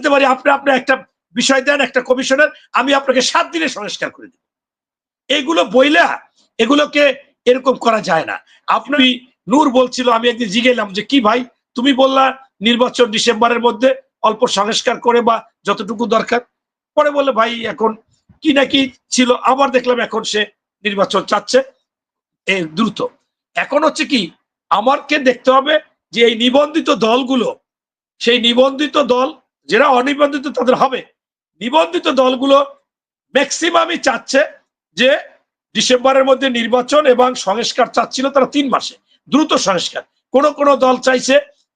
দিতে পারি, আপনি আপনি একটা বিষয় দেন, একটা কমিশনের আমি আপনাকে সাত দিনে সংস্কার করে দেব। এইগুলো বইলা এগুলোকে এরকম করা যায় না। আপনি নূর বলছিল, আমি একদিন জিগেলাম যে, কি ভাই, তুমি বললা নির্বাচন ডিসেম্বরের মধ্যে অল্প সংস্কার করে বা যতটুকু দরকার। পরে বললে, ভাই, এখন কি নাকি ছিল, আবার দেখলাম এখন সে নির্বাচন চাচ্ছে। এ দ্রুত। এখন হচ্ছে কি, আমারকে দেখতে হবে যে, এই নিবন্ধিত দলগুলো, সেই নিবন্ধিত দল যারা অনিবন্ধিত তাদের হবে। নিবন্ধিত দলগুলো ম্যাক্সিমামই চাচ্ছে যে ডিসেম্বরের মধ্যে নির্বাচন এবং সংস্কার চাচ্ছিল তারা তিন মাসে, দ্রুত সংস্কার। কোন কোন দল চাইছে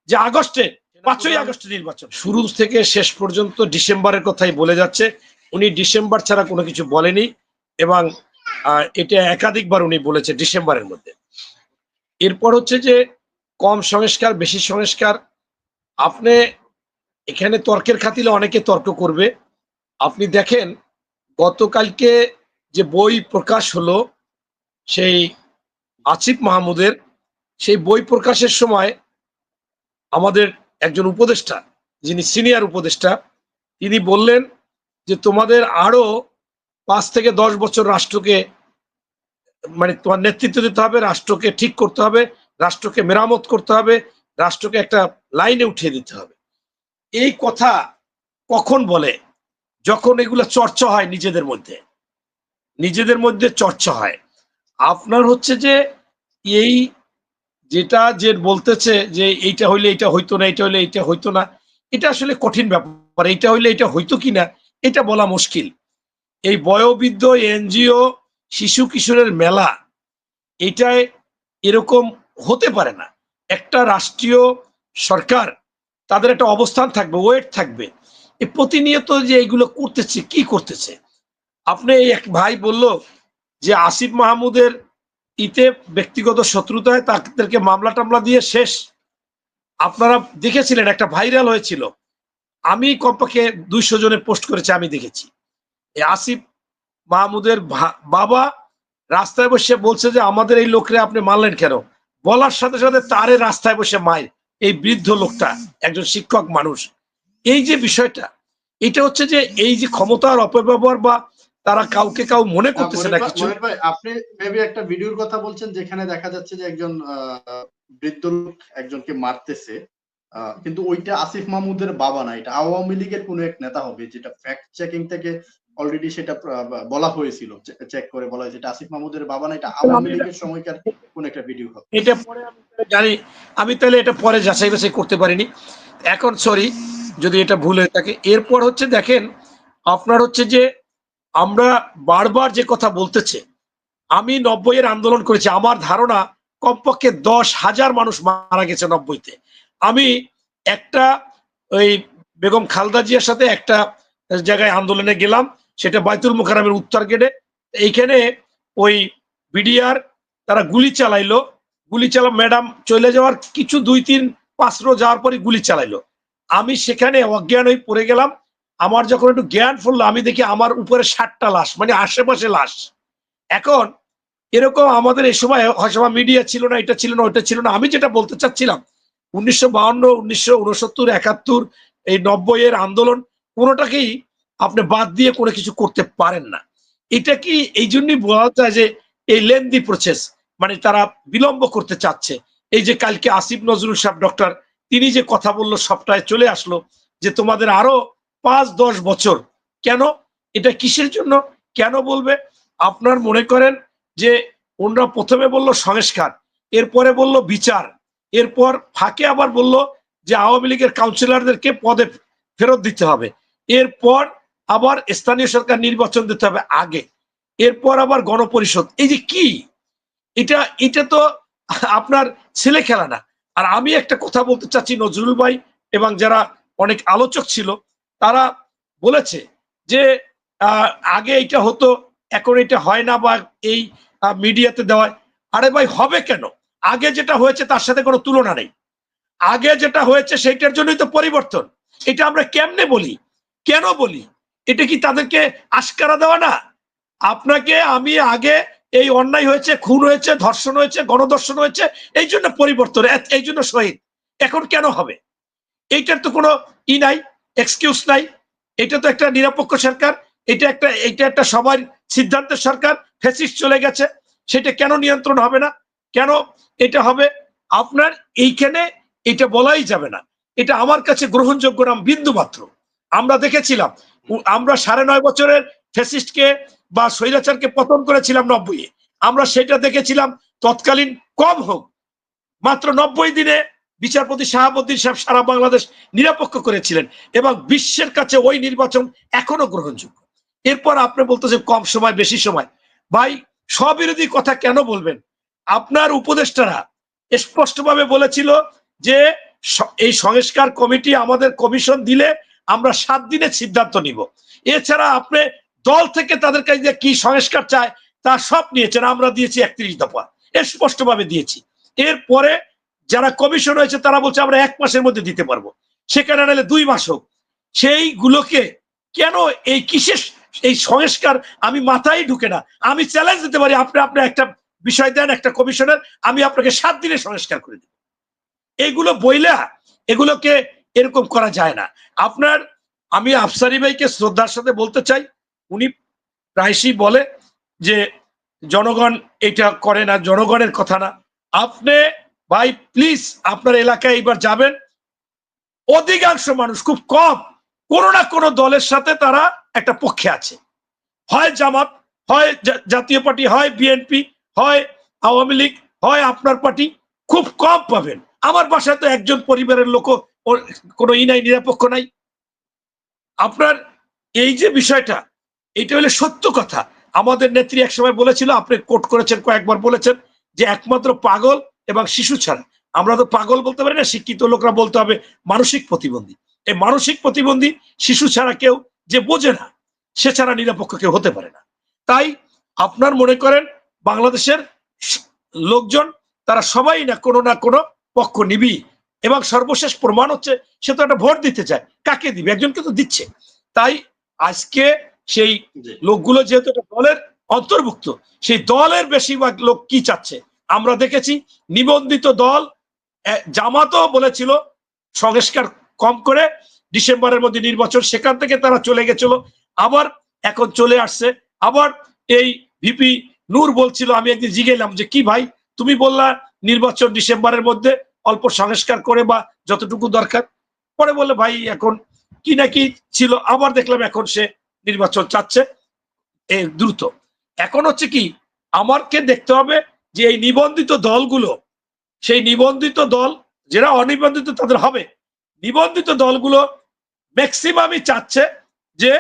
যে আগস্টে, পাঁচই আগস্টে নির্বাচন। শুরু থেকে শেষ পর্যন্ত ডিসেম্বরের কথাই বলে যাচ্ছে। উনি ডিসেম্বর ছাড়া কোনো কিছু বলেনি এবং এটা একাধিকবার উনি বলেছে ডিসেম্বরের মধ্যে। এরপর হচ্ছে যে কম সংস্কার, বেশি সংস্কার। আপনি এখানে তর্কের খাতিলে অনেকে তর্ক করবে। আপনি দেখেন, গতকালকে যে বই প্রকাশ হলো, সেই আসিফ মাহমুদের, সেই বই প্রকাশের সময় আমাদের একজন উপদেষ্টা, যিনি সিনিয়র উপদেষ্টা, তিনি বললেন যে তোমাদের আরও পাঁচ থেকে দশ বছর রাষ্ট্রকে মানে তোমার নেতৃত্ব দিতে হবে, রাষ্ট্রকে ঠিক করতে হবে, রাষ্ট্রকে মেরামত করতে হবে, রাষ্ট্রকে একটা লাইনে উঠিয়ে দিতে হবে। এই কথা কখন বলে? যখন এগুলো চর্চা হয় নিজেদের মধ্যে। নিজেদের মধ্যে চর্চা হয়। আপনার হচ্ছে যে এই যেটা যে বলতেছে যে এইটা হইলে এটা হইতো না এটা হইলে এটা হইতো না, এটা আসলে কঠিন ব্যাপার। এইটা হইলে এটা হইতো কিনা, এটা বলা মুশকিল। এই বয়োবৃদ্ধ এনজিও শিশু কিশোরের মেলা, এটায় এরকম হতে পারে না। একটা রাষ্ট্রীয় সরকার তাদের একটা অবস্থান থাকবে ওয়েট থাকবে। এই প্রতিনিয়ত যে এইগুলো করতেছে, কি করতেছে? আপনি এই এক ভাই বলল যে আসিফ মাহমুদের ইতে ব্যক্তিগত শত্রুতায় তাদেরকে মামলা টামলা দিয়ে শেষ। আপনারা দেখেছিলেন, একটা ভাইরাল হয়েছিল। আমি কমপক্ষে দুইশো জনের পোস্ট করেছে, আমি দেখেছি। এই আসিফ মাহমুদের বাবা রাস্তায় বসে বলছে যে, আমাদের এই লোকরে আপনি মারলেন কেন? বলার সাথে সাথে তারে রাস্তায় বসে মায়ের এই বৃদ্ধ লোকটা একজন শিক্ষক মানুষ। এই যে বিষয়টা এটা হচ্ছে যে এই যে ক্ষমতার অপব্যবহার বা তারা কাউকে কাউ মনে করতেছে না কিছু। ভাই আপনি মেবি একটা ভিডিওর কথা বলছেন যেখানে দেখা যাচ্ছে যে একজন আহ, বৃদ্ধ লোক একজনকে মারতেছে। কিন্তু ওইটা আসিফ মাহমুদের বাবা না, এটা আওয়ামী লীগের কোনো এক নেতা হবে যেটা ফ্যাক্ট চেকিং থেকে অলরেডি সেটা বলা হয়েছিল চেক করে বলা হয়েছে। এটা আসিফ মাহমুদের বাবা না, এটা আওয়ামী লীগের সময়কার কোন একটা ভিডিও হবে। এটা পরে আমি জানি, আমি তাহলে এটা পরে যাচাই বাছাই করতে পারিনি। এখন সরি যদি এটা ভুল হয়ে থাকে। এরপর হচ্ছে দেখেন, আপনার হচ্ছে যে আমরা বারবার যে কথা বলতেছে, আমি নব্বইয়ের আন্দোলন করেছি, আমার ধারণা কমপক্ষে দশ হাজার মানুষ মারা গেছে নব্বইতে। আমি একটা ওই বেগম খালদা জিয়ার সাথে একটা জায়গায় আন্দোলনে গেলাম, সেটা বাইতুল মুখারামের উত্তর গেটে। এইখানে ওই বিডিআর তারা গুলি চালাইলো। গুলি চালা, ম্যাডাম চলে যাওয়ার কিছু দুই, তিন, পাঁচ রো যাওয়ার পরে গুলি চালাইলো। আমি সেখানে অজ্ঞান হয়ে পড়ে গেলাম। আমার যখন একটু জ্ঞান ফুললো আমি দেখি আমার উপরে ষাটটা লাশ মানে আশেপাশে লাশ। এখন এরকম আমাদের এই সময় হয়তো মিডিয়া ছিল না, এটা ছিল না ওটা ছিল না। আমি যেটা বলতে চাচ্ছিলাম উনিশশো বাউন্ন, উনিশশো উনসত্তর, একাত্তর, এই নব্বই এর আন্দোলন কোনোটাকেই আপনি বাদ দিয়ে কোনো কিছু করতে পারেন না। এটা কি এই জন্যই বলা যায় যে এই লেন্দি প্রসেস মানে তারা বিলম্ব করতে চাচ্ছে। এই যে কালকে আসিফ নজরুল সাহেব ডক্টর তিনি যে কথা বলল সবটায় চলে আসলো যে তোমাদের আরও পাঁচ, দশ বছর। কেন? এটা কিসের জন্য? কেন বলবে? আপনার মনে করেন যে ওনরা প্রথমে বলল সংস্কার, এরপরে বলল বিচার। এরপর ফাঁকে আবার বলল যে আওয়ামী লীগের কাউন্সিলরদেরকে পদে ফেরত দিতে হবে। এরপর আবার স্থানীয় সরকার নির্বাচন দিতে হবে আগে। এরপর আবার গণপরিষদ। এই যে কি? এটা এটা তো আপনার ছেলে খেলা না। আর আমি একটা কথা বলতে চাচ্ছি নজরুল ভাই এবং যারা অনেক আলোচক ছিল, তারা বলেছে যে আগে এটা হতো, এখন এটা হয় না বা এই মিডিয়াতে দেওয়া আরে ভাই, হবে কেন? আগে যেটা হয়েছে তার সাথে কোনো তুলনা নেই। আগে যেটা হয়েছে সেইটার জন্যই তো পরিবর্তন। এটা আমরা কেমনে বলি? কেন বলি? এটা কি তাদেরকে আশকারা দেওয়া না? আপনাকে আমি আগে এই অন্যায় হয়েছে, খুন হয়েছে, ধর্ষণ হয়েছে, গণধর্ষণ হয়েছে, এই জন্য পরিবর্তন এই জন্য শহীদ। এখন কেন হবে? এইটার তো কোনো ই নাই এক্সকিউজ নাই। এটা তো একটা নিরপেক্ষ সরকার, এটা একটা এটা একটা সবার সিদ্ধান্তের সরকার ফেসিস চলে গেছে। সেটা কেন নিয়ন্ত্রণ হবে না? কেন এটা হবে? আপনার এইখানে এটা বলাই যাবে না। এটা আমার কাছে গ্রহণযোগ্য নাম বিন্দু মাত্র আমরা দেখেছিলাম আমরা সাড়ে নয় বছরের ফেসিস্টকে বা স্বৈরাচারকে পতন করেছিলাম নব্বই আমরা সেটা দেখেছিলাম, তৎকালীন কম হোক। মাত্র নব্বই দিনে বিচারপতি শাহাবুদ্দিন সাহেব সারা বাংলাদেশ নিরপেক্ষ করেছিলেন এবং বিশ্বের কাছে ওই নির্বাচন এখনও গ্রহণযোগ্য। এরপর আপনি বলতেছেন কম সময়, বেশি সময়। ভাই, স্ববিরোধী কথা কেন বলবেন? আপনার উপদেষ্টারা স্পষ্টভাবে বলেছিল যে এই সংস্কার কমিটি আমাদের কমিশন দিলে আমরা সাত দিনের সিদ্ধান্ত নিব। এছাড়া আপনি দল থেকে তাদের কাছে কি সংস্কার চায় তা সব নিয়েছেন, আমরা দিয়েছি একত্রিশ দফা। স্পষ্টভাবে দিয়েছি। এরপরে যারা কমিশন হয়েছে তারা বলছে আমরা এক মাসের মধ্যে দিতে পারব। সেখানে নাহলে দুই মাস হোক। সেইগুলোকে কেন এই কিসের এই সংস্কার আমি মাথায় ঢুকে না? আমি চ্যালেঞ্জ দিতে পারি, আপনি আপনি একটা বিষয় দেন একটা কমিশনের, আমি আপনাকে সাত দিনে সংস্কার করে দেব। এগুলো বইলা এগুলোকে এরকম করা যায় না। আপনার, আমি আফসারি ভাইকে শ্রদ্ধার সাথে বলতে চাই, উনি প্রায়শই বলে যে, জনগণ এটা করে না, জনগণের কথা না। আপনি ভাই প্লিজ আপনার এলাকায় এবার যাবেন। অধিকাংশ মানুষ, খুব কম, কোনো না কোনো দলের সাথে তারা একটা পক্ষে আছে। হয় জামাত, হয় জাতীয় পার্টি, হয় বিএনপি হয় আওয়ামী লীগ, হয় আপনার পার্টি, খুব কম পাবেন। আমার বাসায় তো একজন পরিবারের লোক কোনো ই নাই, নিরপেক্ষ নাই। আপনার এই যে বিষয়টা, এটা হলে সত্য কথা। আমাদের নেত্রী একসময় বলেছিল, আপনি কোট করেছেন, কয়েকবার বলেছেন যে একমাত্র পাগল এবং শিশু ছাড়া। আমরা তো পাগল বলতে পারি না, শিক্ষিত লোকরা বলতে হবে মানসিক প্রতিবন্ধী। এই মানসিক প্রতিবন্ধী শিশু ছাড়া কেউ যে বোঝে না, সে ছাড়া নিরপেক্ষ কেউ হতে পারে না। তাই আপনার মনে করেন বাংলাদেশের লোকজন তারা সবাই না কোনো না কোনো পক্ষ নিবি। এবং সর্বশেষ প্রমাণ হচ্ছে সে তো একটা ভোট দিতে চায়। কাকে দিবে? একজনকে তো দিচ্ছে। তাই আজকে সেই লোকগুলো যেহেতু একটা দলের অন্তর্ভুক্ত সেই দলের বেশিরভাগ লোক কি চাচ্ছে? আমরা দেখেছি নিবন্ধিত দল জামাতও বলেছিল সংস্কার কম করে ডিসেম্বরের মধ্যে নির্বাচন সেখান থেকে তারা চলে গেছিল। আবার এখন চলে আসছে। আবার এই ভিপি নূর বলছিল, আমি একদিন জিগেলাম যে, কি ভাই, তুমি বললা নির্বাচন ডিসেম্বরের মধ্যে অল্প সংস্কার করে বা যতটুকু দরকার? পরে বললে, ভাই, এখন কি নাকি ছিল, আবার দেখলাম এখন সে নির্বাচন চাচ্ছে, এ দ্রুত। এখন হচ্ছে কি, আমারকে দেখতে হবে যে এই নিবন্ধিত দলগুলো, সেই নিবন্ধিত দল যারা অনিবন্ধিত তাদের হবে, নিবন্ধিত দলগুলো ম্যাক্সিমামই চাচ্ছে যে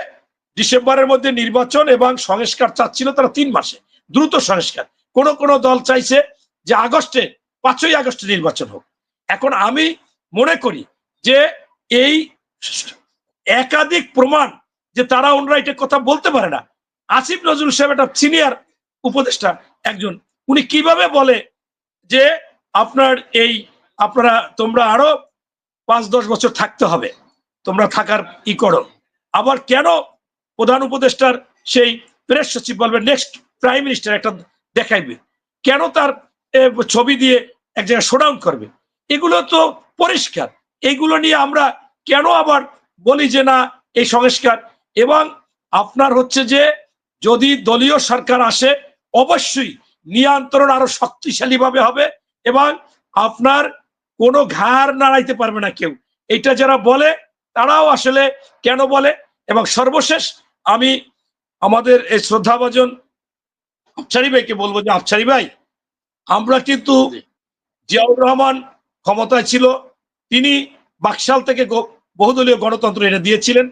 ডিসেম্বরের মধ্যে নির্বাচন এবং সংস্কার চাচ্ছিল তারা তিন মাসে। দ্রুত সংস্কার। কোন কোন দল চাইছে যে আগস্টে, পাঁচই আগস্টে নির্বাচন হোক। এখন আমি মনে করি যে এই একাধিক প্রমাণ যে তারা ওনরা এটা কথা বলতে পারে না। আসিফ নজরুল সাহেব একটা সিনিয়র উপদেষ্টা একজন। উনি কীভাবে বলে যে আপনার এই আপনারা, তোমরা আরও পাঁচ দশ বছর থাকতে হবে, তোমরা থাকার ই করো। আবার কেন প্রধান উপদেষ্টার সেই প্রেস সচিব বলবে নেক্সট প্রাইম মিনিস্টার একটা দেখাইবে। কেন তার ছবি দিয়ে এক জায়গায় শোডাউন করবে? এগুলো তো পরিষ্কার। এইগুলো নিয়ে আমরা কেন আবার বলি যে না, এই সংস্কার? এবং আপনার হচ্ছে যে, যদি দলীয় সরকার আসে, অবশ্যই নিয়ন্ত্রণ আরও শক্তিশালী ভাবে হবে এবং আপনার কোনো ঘাড় নাড়াইতে পারবে না কেউ। এটা যারা বলে, তারাও আসলে কেন বলে? এবং সর্বশেষ আমি আমাদের এই শ্রদ্ধাভাজন আফসারি ভাইকে বলব যে আফসারি ভাই আমরা কিন্তু জিয়াউর রহমান ক্ষমতায় ছিল তিনি বাকশাল থেকে বহুদলীয় গণতন্ত্র এনে দিয়েছিলেন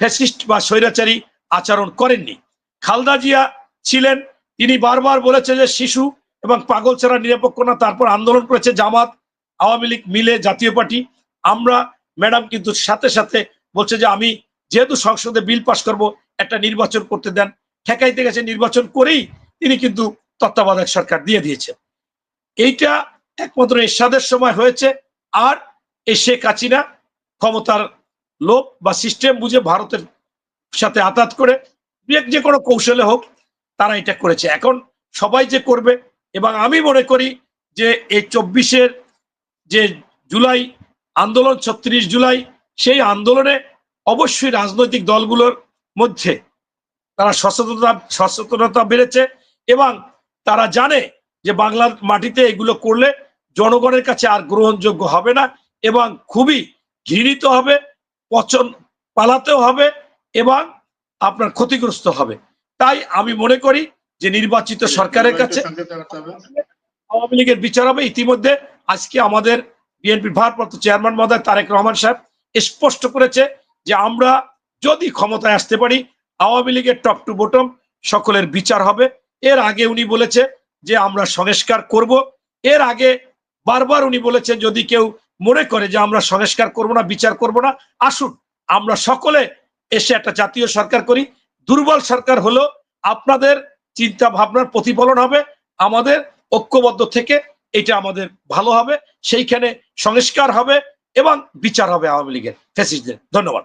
ফ্যাসিস্ট বা স্বৈরাচারী আচরণ করেননি। খালদা জিয়া ছিলেন তিনি বারবার বলেছে যে শিশু এবং পাগল ছাড়া নিরপেক্ষ না তারপর আন্দোলন করেছে জামাত আওয়ামী লীগ মিলে জাতীয় পার্টি। আমরা ম্যাডাম কিন্তু সাথে সাথে বলছে যে আমি যেহেতু সংসদে বিল পাস করব একটা নির্বাচন করতে দেন। ঠেকাইতে গেছে নির্বাচন করেই তিনি কিন্তু তত্ত্বাবধায়ক সরকার দিয়ে দিয়েছেন। এইটা একমাত্র এরশাদের সময় হয়েছে, আর এই শেখ হাসিনা ক্ষমতার লোভ বা সিস্টেম বুঝে ভারতের সাথে আতাত করে, যে- যে কোনো কৌশলে হোক তারা এটা করেছে। এখন সবাই যে করবে, এবং আমি মনে করি যে এই চব্বিশের যে জুলাই আন্দোলন, ছত্রিশ জুলাই, সেই আন্দোলনে অবশ্যই রাজনৈতিক দলগুলোর মধ্যে তারা সচেতনতা সচেতনতা বেড়েছে। এবং তারা জানে যে বাংলার মাটিতে এগুলো করলে জনগণের কাছে আর গ্রহণযোগ্য হবে না এবং খুবই ঘৃণিত হবে, পচন পালাতেও হবে এবং আপনার ক্ষতিগ্রস্ত হবে তাই আমি মনে করি যে নির্বাচিত সরকারের কাছে। আওয়ামী লীগের বিচার হবে ইতিমধ্যে আজকে আমাদের বিএনপির ভারপ্রাপ্ত চেয়ারম্যান মহোদয় তারেক রহমান সাহেব স্পষ্ট করেছে যে আমরা যদি ক্ষমতায় আসতে পারি, আওয়ামী লীগের টপ টু বটম সকলের বিচার হবে এর আগে উনি বলেছে যে আমরা সংস্কার করব। এর আগে বারবার উনি বলেছেন, যদি কেউ মনে করে যে আমরা সংস্কার করব না, বিচার করব না, আসুন, আমরা সকলে এসে একটা জাতীয় সরকার করি। দুর্বল সরকার হলো আপনাদের চিন্তা ভাবনার প্রতিফলন হবে, আমাদের ঐক্যবদ্ধ থেকে এটা আমাদের ভালো হবে, সেইখানে সংস্কার হবে এবং বিচার হবে আওয়ামী লীগের ফ্যাসিস্টদের। ধন্যবাদ।